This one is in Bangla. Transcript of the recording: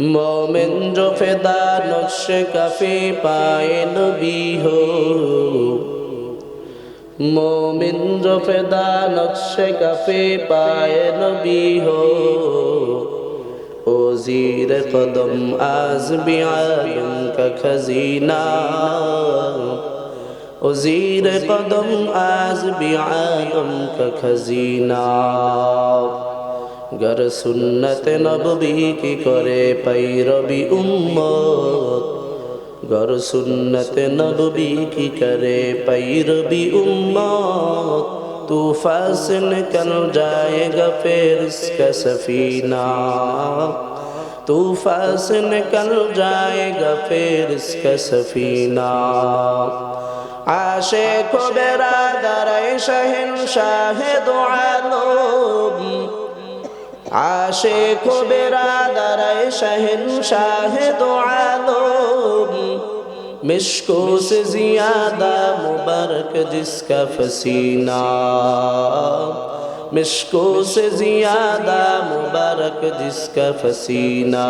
মোমেন্দ্র ফেদা নকশে কাফে পায়ে নবী হো। মোমেন্দ্র ফেদা নকশে কাফে পায়ে নবী হো। ওজির কদম আজ বিয়ালম কা খজিনা। ওজির কদম আজ বিয়ালম কা খজিনা। गर सुन्नत नबी की करे पैरवी उम्मत गर सुन्नत नबी की करे पैरवी उम्मत तूफा से निकल जाएगा फिर इसका सफीना तूफा से निकल जाएगा फिर इसका सफीना आशे को बेरा दर शहन शाह दुआलो আশে খোবেরা দাঁড়ায় শাহেন শাহেদ আলম مشکو سے زیادہ مبارک جس کا فسینہ مشکو سے زیادہ مبارک جس کا فسینہ